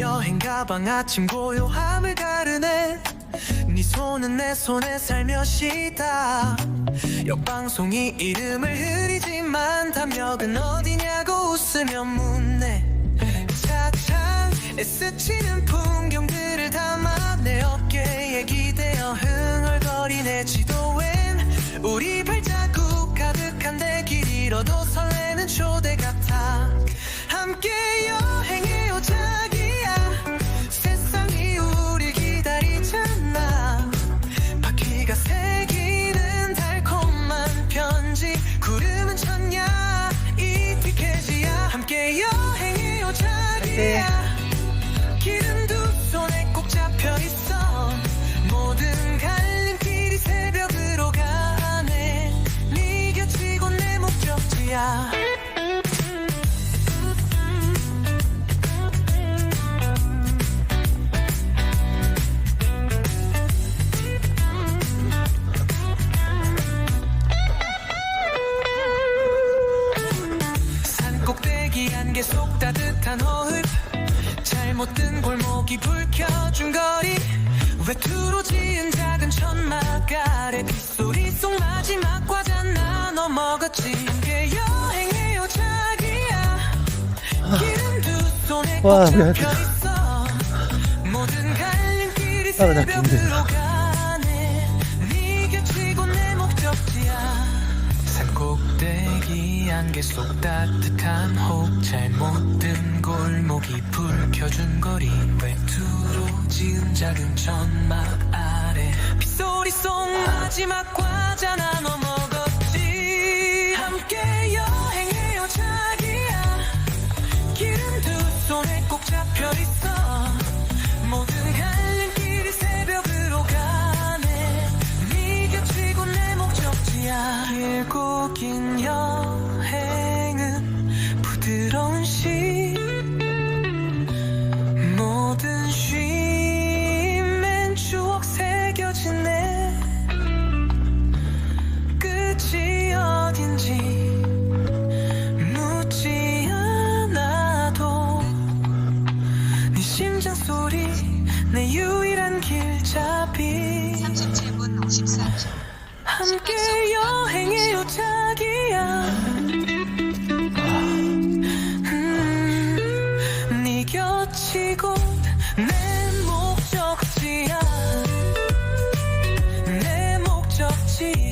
여행 가방 아침 고요함을 가르네. 네 손은 내 손에 살며시 다. 역방송이 이름을 흐리지만 담력은 어디냐고 웃으며 묻네. 차창에 스치는 풍경들을 담아 내 어깨에 기대어 흥얼거리네. 지도엔 우리 발자국 가득한데 길 잃어도 길은 두 손에 꼭 잡혀 있어. 모든 갈림길이 새벽으로 가네. 네 곁이고 내 목적지야. 산 꼭대기 안개 속 따뜻한 호흡 잘못 든 골목이 불 켜준 거리. 외투로 지은 작은 천막 아래 빗소리 속 마지막 과자 나눠 먹었지. 함께 여행해요 자기야. 길은 두 손에 와, 꼭 미안해. 잡혀 있어. 모든 갈림길이 아, 나. 새벽으로 가 산 꼭대기 안개 속 따뜻한 호흡 잘못 든 골목이 불 켜준 거리 외투로 지은 작은 천막 아래 빗소리 속 마지막 과자 나눠 먹 길고 긴 여행은 부드러운 시 모든 쉼엔 추억 새겨지네. 끝이 어딘지 묻지 않아도 네 심장 소리 내 유일한 길잡이 37분 54초. 함께 여행해요 자기야. 음, 네 곁이고 내 목적지야. 내 목적지